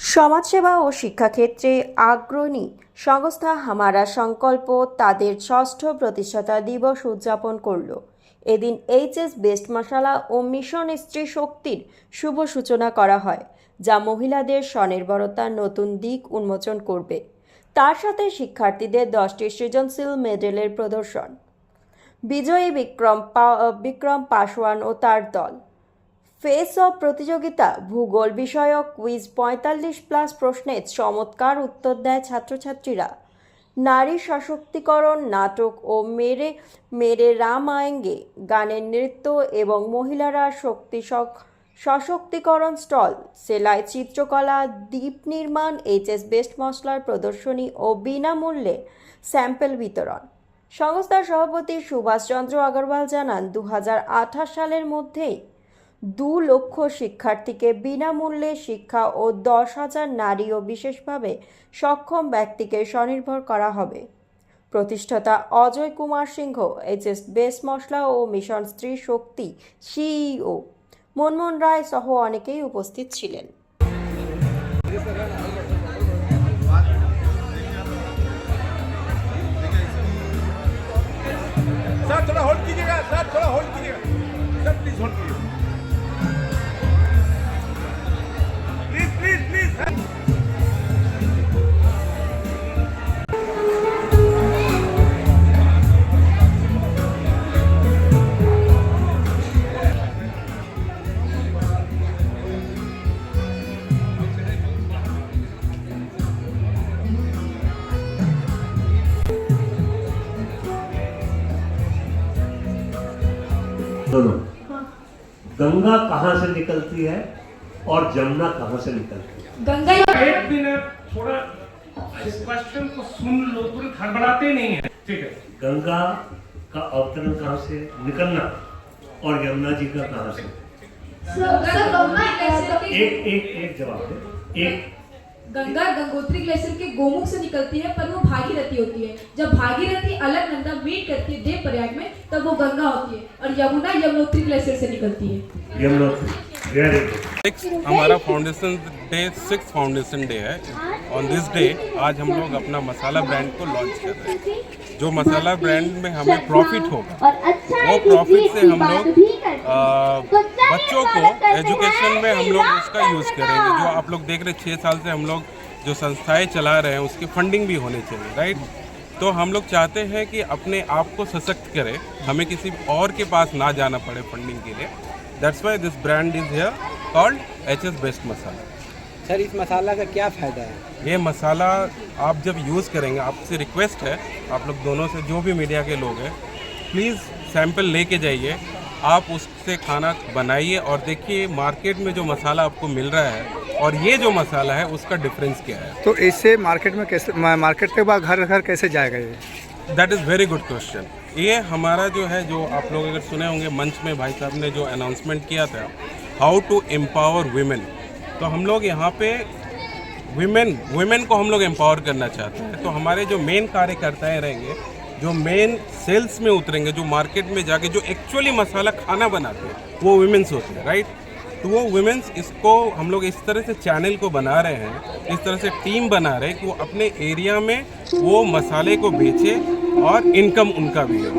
সমাজসেবা ও শিক্ষাক্ষেত্রে আগ্রণী সংস্থা হামারা সংকল্প তাদের ষষ্ঠ প্রতিষ্ঠাতা দিবস উদযাপন করল। এদিন এইচএস বেস্ট মশালা ও মিশন স্ত্রী শক্তির শুভ সূচনা করা হয়, যা মহিলাদের স্বনির্ভরতার নতুন দিক উন্মোচন করবে। তার সাথে শিক্ষার্থীদের দশটি সৃজনশীল মেডেলের প্রদর্শন। বিজয়ী বিক্রম বিক্রম পাসওয়ান ও তার দল। ফেস অফ প্রতিযোগিতা ভূগোল বিষয়ক কুইজ পঁয়তাল্লিশ প্লাস প্রশ্নে চমৎকার উত্তর দেয় ছাত্রছাত্রীরা। নারী সশক্তিকরণ, নাটক ও মেরে মেরে রাম আয়েঙ্গে, গানের নৃত্য এবং মহিলারা শক্তি সশক্তিকরণ স্টল, সেলাই চিত্রকলা, দ্বীপ নির্মাণ, এইচএস বেস্ট মশলার প্রদর্শনী ও বিনামূল্যে স্যাম্পেল বিতরণ। সংস্থার সভাপতি সুভাষচন্দ্র আগরওয়াল জানান দু হাজার আঠাশ সালের মধ্যেই দু লক্ষ শিক্ষার্থীকে বিনামূল্যে শিক্ষা ও দশ হাজার নারী ও বিশেষভাবে সক্ষম ব্যক্তিকে স্বনির্ভর করা হবে। প্রতিষ্ঠাতা অজয় কুমার সিংহ, এইচএস বেস মশলা ও মিশন স্ত্রী শক্তি সিইও। মনমোহন রায় সহ অনেকেই উপস্থিত ছিলেন। दोनों। गंगा कहाँ से निकलती है और जमुना कहाँ से निकलती है? गंगा एक मिनट थोड़ा इस क्वेश्चन को सुन लो तुरंत हड़बड़ाते नहीं है। ठीक है। गंगा का अवतरण कहाँ से? निकलना और यमुना जी का कहाँ से? एक एक एक जवाब है एक गंगा गंगोत्री ग्लेशियर के गोमुख से निकलती है पर वो भागीरथी होती है। जब भागीरथी अलग अलकनंदा मीट करती है देव प्रयाग में तब वो गंगा होती है और यमुना यमुनोत्री ग्लेशियर से निकलती है। यमुनोत्री हमारा foundation day six foundation day है। ऑन दिस डे आज हम लोग अपना मसाला ब्रांड को लॉन्च कर रहे हैं। जो मसाला ब्रांड में हमें प्रॉफिट होगा वो प्रॉफिट से हम लोग बच्चों को एजुकेशन में हम लोग उसका यूज़ करेंगे। जो आप लोग देख रहे हैं छः साल से हम लोग जो संस्थाएँ चला रहे हैं उसकी फंडिंग भी होनी चाहिए राइट तो हम लोग चाहते हैं कि अपने आप को सशक्त करें। हमें किसी और के पास ना जाना पड़े फंडिंग के लिए। That's why this brand is here called H S best masala sir इस मसाला का क्या फ़ायदा है? ये मसाला आप जब यूज़ करेंगे आपसे रिक्वेस्ट है आप लोग दोनों से जो भी मीडिया के लोग हैं प्लीज़ सैंपल लेके जाइए आप उससे खाना बनाइए और देखिए मार्केट में जो मसाला आपको मिल रहा है और ये जो मसाला है उसका डिफरेंस क्या है। तो इससे मार्केट में कैसे मार्केट के बाद घर घर कैसे जाएगा ये? That is very good question ये हमारा जो है जो आप लोग अगर सुने होंगे मंच में भाई साहब ने जो अनाउंसमेंट किया था हाउ टू एम्पावर वीमेन तो हम लोग यहाँ पे वीमेन वुमेन को हम लोग एम्पावर करना चाहते हैं। तो हमारे जो मेन कार्यकर्ताएँ रहेंगे, जो मेन सेल्स में उतरेंगे, जो मार्केट में जाके जो एक्चुअली मसाला खाना बनाते हैं, वो वुमेन्स होते हैं राइट तो वो वुमेन्स इसको हम लोग इस तरह से चैनल को बना रहे हैं, इस तरह से टीम बना रहे हैं कि वो अपने एरिया में वो मसाले को बेचे और इनकम उनका भी हो।